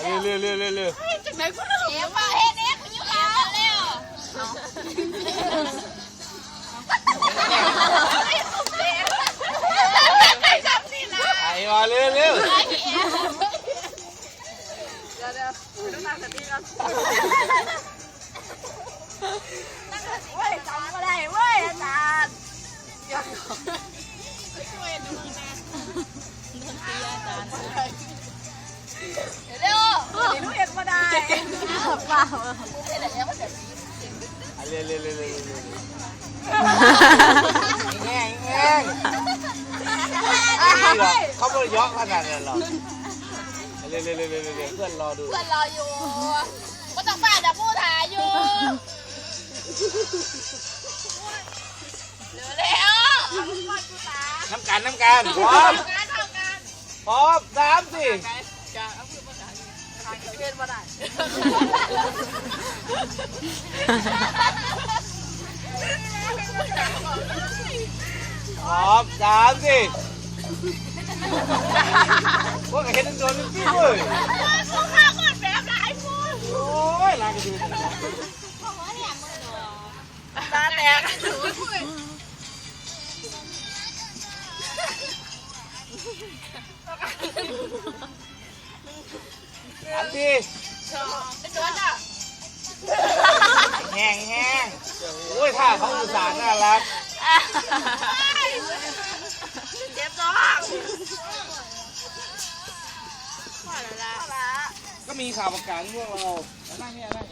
เร็วเร็วเร็วเร็วเร็วจากไหนกูเอ๋มาเฮ็ดเอ๊ะคุณยูขาเร็วไอ้จับสินะไอ้มาเร็วเร็วไอ้เอ๋เว้ยจำก็ได้เว้ยอาจารย์เร็ว หนูเห็นมาได้เปล่าเร็วเร็วเร็วเร็วแง่แง่เขาไม่ยอกขนาดนั้นหรอกเร็วเร็วเร็วเร็วเร็วเพื่อนรอดูเพื่อนรออยู่ก็ต้องฝ่าจะพูดหาอยู่เร็วเร็วน้ำกันน้ำกันพร้อมพร้อมสามสี่ เห็นมาได้พร้อมสามสี่พวกเห็นโดนพี่เว้ยพวกข้าหมดแบบหลายคนโอ้ยลากระดูกตาแตกสามสี่เป็นตัว จ้ะแห้งแห้งโอ้ยท่าเขาอุตส่าห์น่ารักเจ็บท้องก็มีข่าวประกาศพวกเรานั่งเนี่ยนั่ง